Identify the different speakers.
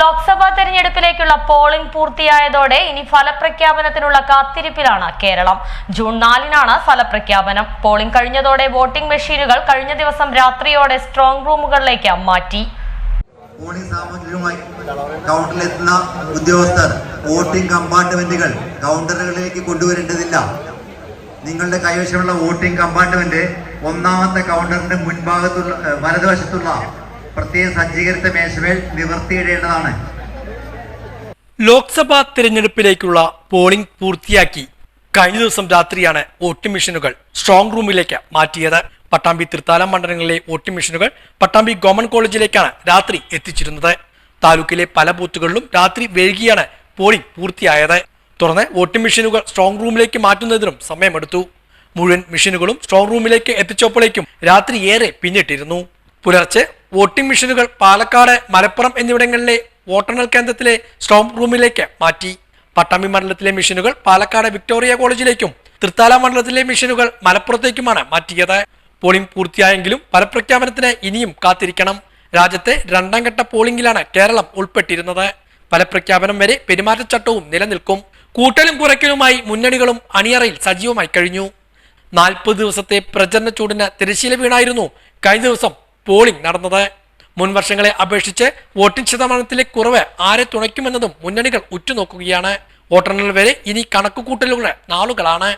Speaker 1: ലോക്സഭാ തെരഞ്ഞെടുപ്പിലേക്കുള്ള പോളിംഗ് പൂർത്തിയായതോടെ ഇനി ഫലപ്രഖ്യാപനത്തിനുള്ള കാത്തിരിപ്പിലാണ് കേരളം. ജൂൺ നാലിനാണ് ഫലപ്രഖ്യാപനം. പോളിംഗ് കഴിഞ്ഞതോടെ വോട്ടിംഗ് മെഷീനുകൾ കഴിഞ്ഞ ദിവസം രാത്രിയോടെ സ്ട്രോങ് റൂമുകളിലേക്ക് മാറ്റി.
Speaker 2: പോളിംഗ് സാമഗ്രികളുമായി കൗണ്ടറിലെത്തുന്ന ഉദ്യോഗസ്ഥർ വോട്ടിംഗ് കമ്പാർട്ട്മെന്റുകൾ കൗണ്ടറുകളിലേക്ക് കൊണ്ടുവരേണ്ടതില്ല. നിങ്ങളുടെ കൈവശമുള്ള വോട്ടിംഗ് കമ്പാർട്ട്മെന്റ് ഒന്നാമത്തെ കൗണ്ടറിന്റെ മുൻഭാഗത്തുള്ള വലതുവശത്തുള്ള പ്രത്യേക സജ്ജീകരിച്ച മേശമേൽ നിവർത്തിയിടേണ്ടതാണ്
Speaker 3: ലോക്സഭാ തിരഞ്ഞെടുപ്പിലേക്കുള്ള പോളിംഗ് പൂർത്തിയാക്കി. കഴിഞ്ഞ ദിവസം രാത്രിയാണ് വോട്ടിംഗ് മെഷീനുകൾ സ്ട്രോങ് റൂമിലേക്ക് മാറ്റിയത്. പട്ടാമ്പി തൃത്താലം മണ്ഡലങ്ങളിലെ വോട്ടിംഗ് മെഷീനുകൾ പട്ടാമ്പി ഗവൺമെന്റ് കോളേജിലേക്കാണ് രാത്രി എത്തിച്ചിരുന്നത്. താലൂക്കിലെ പല ബൂത്തുകളിലും രാത്രി വൈകിയാണ് പോളിംഗ് പൂർത്തിയായത്. തുടർന്ന് വോട്ടിംഗ് മെഷീനുകൾ സ്ട്രോങ് റൂമിലേക്ക് മാറ്റുന്നതിനും സമയമെടുത്തു. മുഴുവൻ മെഷീനുകളും സ്ട്രോങ് റൂമിലേക്ക് എത്തിച്ചപ്പോഴേക്കും രാത്രി ഏറെ പിന്നിട്ടിരുന്നു. പുലർച്ചെ വോട്ടിംഗ് മെഷീനുകൾ പാലക്കാട് മലപ്പുറം എന്നിവിടങ്ങളിലെ വോട്ടെണ്ണൽ കേന്ദ്രത്തിലെ സ്ട്രോങ് റൂമിലേക്ക് മാറ്റി. പട്ടാമ്പി മണ്ഡലത്തിലെ മെഷീനുകൾ പാലക്കാട് വിക്ടോറിയ കോളേജിലേക്കും തൃത്താല മണ്ഡലത്തിലെ മെഷീനുകൾ മലപ്പുറത്തേക്കുമാണ് മാറ്റിയത്. പോളിംഗ് പൂർത്തിയായെങ്കിലും ഫലപ്രഖ്യാപനത്തിന് ഇനിയും കാത്തിരിക്കണം. രാജ്യത്തെ രണ്ടാം ഘട്ട പോളിംഗിലാണ് കേരളം ഉൾപ്പെട്ടിരുന്നത്. ഫലപ്രഖ്യാപനം വരെ പെരുമാറ്റച്ചട്ടവും നിലനിൽക്കും. കൂട്ടലും കുറയ്ക്കലുമായി മുന്നണികളും അണിയറയിൽ സജീവമായി കഴിഞ്ഞു. നാൽപ്പത് ദിവസത്തെ പ്രചരണ ചൂടിന് തിരശീല വീണായിരുന്നു കഴിഞ്ഞ ദിവസം പോളിംഗ് നടന്നത്. മുൻ വർഷങ്ങളെ അപേക്ഷിച്ച് വോട്ടിംഗ് ശതമാനത്തിലെ കുറവ് ആരെ തുണയ്ക്കുമെന്നതും മുന്നണികൾ ഉറ്റുനോക്കുകയാണ്. വോട്ടെണ്ണൽ വരെ ഇനി കണക്കുകൂട്ടലുകളുടെ നാളുകളാണ്.